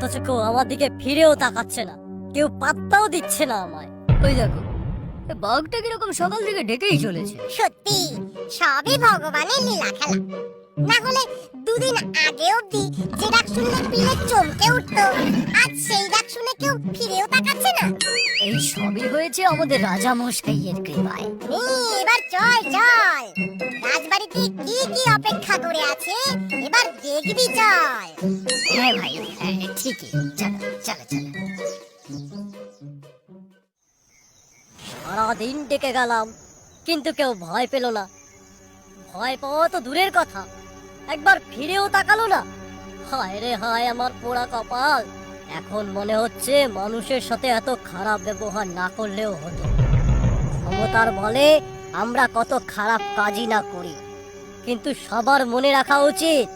অথচ কেউ আমার দিকে ফিরেও তাকাচ্ছে না। কেউ পাত্তাও দিচ্ছে না আমায়। ওই দেখো বাঘটা কীরকম সকাল থেকে ডেকেই চলেছে। সত্যি সবই ভগবানের লীলা খেলা। না হলে দুদিন আগে অব্দি যে ডাক শুনলে পিলে চমকে উঠতো আজ সেই ডাক শুনে কেউ ফিরেও তাকাচ্ছে না। এই সবই হয়েছে আমাদের রাজা মশাইয়ের কৃপায় অপেক্ষা করে আছে এবার দেখবি চল হ্যাঁ ভাই হ্যাঁ ঠিকই। চলো চলো চলো। সারাদিন ডেকে গেলাম কিন্তু কেউ ভয় পেল না। ভয় পাওয়া তো দূরের কথা একবার ফিরেও তাকালো না। হায় রে হায় আমার পোড়া কপাল। এখন মনে হচ্ছে মানুষের সাথে এত খারাপ ব্যবহার না করলেও হতো। ক্ষমতার বলে আমরা কত খারাপ কাজই না করি। কিন্তু সবার মনে রাখা উচিত।